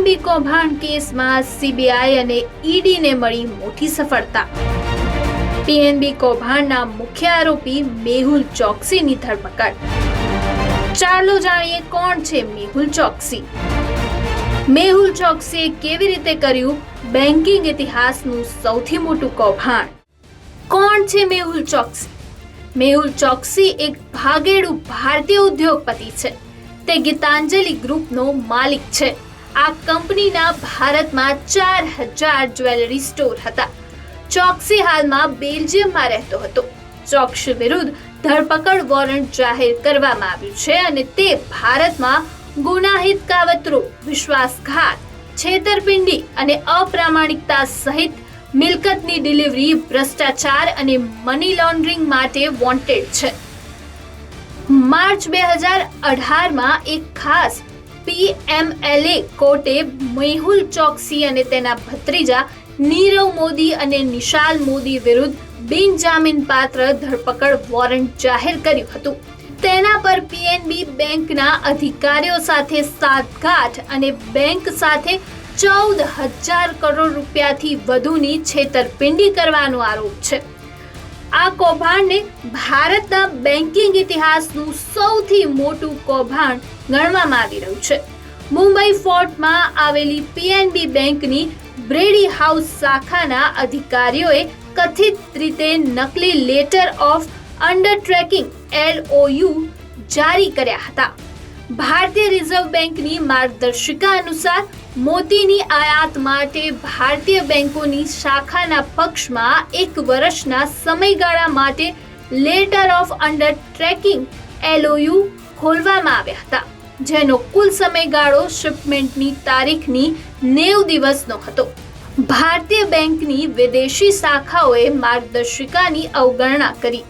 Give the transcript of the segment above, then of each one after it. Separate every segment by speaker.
Speaker 1: PNB કૌભાંડ કેસમાં CBI અને ઈડીને મળી મોટી સફળતા. પીએનબી કૌભાંડના મુખ્ય આરોપી મેહુલ ચોકસીની ધરપકડ. ચાલો જાણીએ કોણ છે મેહુલ ચોકસી. મેહુલ ચોકસીએ કેવી રીતે કર્યું બેન્કિંગ ઇતિહાસનું સૌથી મોટું કૌભાંડ? કોણ છે મેહુલ ચોકસી? મેહુલ ચોકસી એક ભાગેડુ ભારતીય ઉદ્યોગપતિ છે. તે ગીતાંજલિ ગ્રુપનો માલિક છે. આ કંપનીના ભારતમાં ચાર હજાર જ્વેલરી સ્ટોર હતા. ચોકસી હાલમાં બેલ્જિયમમાં રહેતો હતો. ચોક્સી વિરુદ્ધ ધરપકડ વોરંટ જાહેર કરવામાં આવ્યું છે અને તે ભારતમાં ગુનાહિત કાવતરો, વિશ્વાસઘાત, છેતરપિંડી અને અપ્રામાણિકતા સહિત મિલકતની ડિલિવરી, ભ્રષ્ટાચાર અને મની લોન્ડરિંગ માટે વોન્ટેડ છે. માર્ચ બે હજાર અઢારમાં એક ખાસ પીએમએલએ કોર્ટે મેહુલ ચોકસી અને તેના ભત્રીજા નીરવ મોદી અને નિશાલ મોદી વિરુદ્ધ બિનજામીનપાત્ર ધરપકડ વોરંટ જાહેર કર્યું હતું. તેના પર પીએનબી બેંકના અધિકારીઓ સાથે સાતગાંઠ અને બેંક સાથે ચૌદ હજાર કરોડ રૂપિયાથી વધુની છેતરપિંડી કરવાનો આરોપ છે. આ કૌભાંડને ભારતના બેન્કિંગ ઇતિહાસનું સૌથી મોટું કૌભાંડ ગણવામાં આવી રહ્યું છે. મુંબઈ ફોર્ટમાં આવેલી પીએનબી બેંકની બ્રેડી હાઉસ શાખાના અધિકારીઓએ કથિત રીતે નકલી letter of undertaking LOU જારી કર્યા હતા. ભારતીય રિઝર્વ બેંકની માર્ગદર્શિકા અનુસાર મોતીની આયાત માટે ભારતીય બેંકોની શાખાના પક્ષમાં એક વર્ષના સમયગાળા માટે letter of undertaking LOU ખોલવામાં આવ્યા હતા, જેનો કુલ સમયગાળો શિપમેન્ટની તારીખની નેવ દિવસનો હતો. ભારતીય બેંકની વિદેશી શાખાઓએ માર્ગદર્શિકાની અવગણના કરી.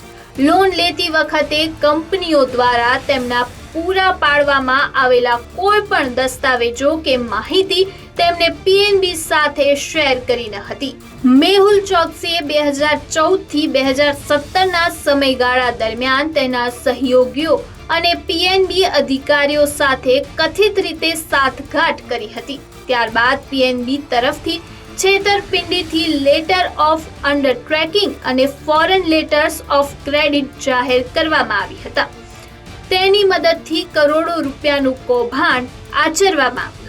Speaker 1: લોન લેતી વખતે કંપનીઓ દ્વારા તેમના પૂરા પાડવામાં આવેલા કોઈ પણ દસ્તાવેજો કે માહિતી તેમને પીએનબી સાથે શેર કરી ન હતી. મેહુલ ચોકસીએ બે હજાર ચૌદથી બે હજાર સત્તરના સમયગાળા દરમિયાન તેના સહયોગીઓ અને પીએનબી અધિકારીઓ સાથે કથિત રીતે સાથગાંઠ કરી હતી. ત્યારબાદ પીએનબી તરફથી છેતરપિંડીથી લેટર ઓફ અંડર ટ્રેકિંગ અને ફોરેન લેટર્સ ઓફ ક્રેડિટ જાહેર કરવામાં આવી હતા. તેની મદદથી કરોડો રૂપિયાનું કૌભાંડ આચરવામાં